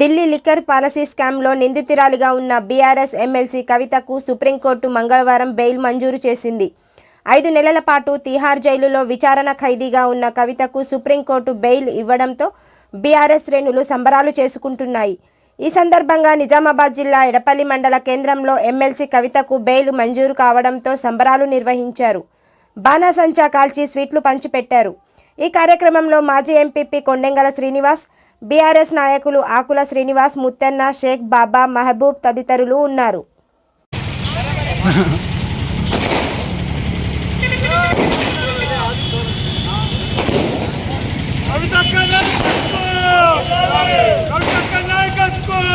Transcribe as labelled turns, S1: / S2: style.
S1: Delhi liquor policy స్కామ్లో నిందితురాలిగా ఉన్న బీఆర్ఎస్ ఎమ్మెల్సీ కవితకు సుప్రీంకోర్టు మంగళవారం బెయిల్ మంజూరు చేసింది. ఐదు నెలల పాటు తిహార్ జైలులో విచారణ ఖైదీగా ఉన్న కవితకు సుప్రీంకోర్టు బెయిల్ ఇవ్వడంతో బీఆర్ఎస్ శ్రేణులు సంబరాలు చేసుకుంటున్నాయి. ఈ సందర్భంగా నిజామాబాద్ జిల్లా ఎడపల్లి మండల కేంద్రంలో ఎమ్మెల్సీ కవితకు బెయిల్ మంజూరు కావడంతో సంబరాలు నిర్వహించారు. బాణాసంచా కాల్చి స్వీట్లు పంచిపెట్టారు. ఈ కార్యక్రమంలో మాజీ ఎంపీపీ కొండెంగల శ్రీనివాస్ బీఆర్ఎస్ నాయకులు ఆకుల శ్రీనివాస్ ముత్తన్న షేక్ బాబా మహబూబ్ తదితరులు ఉన్నారు.
S2: కవితక్క నాయకత్వం.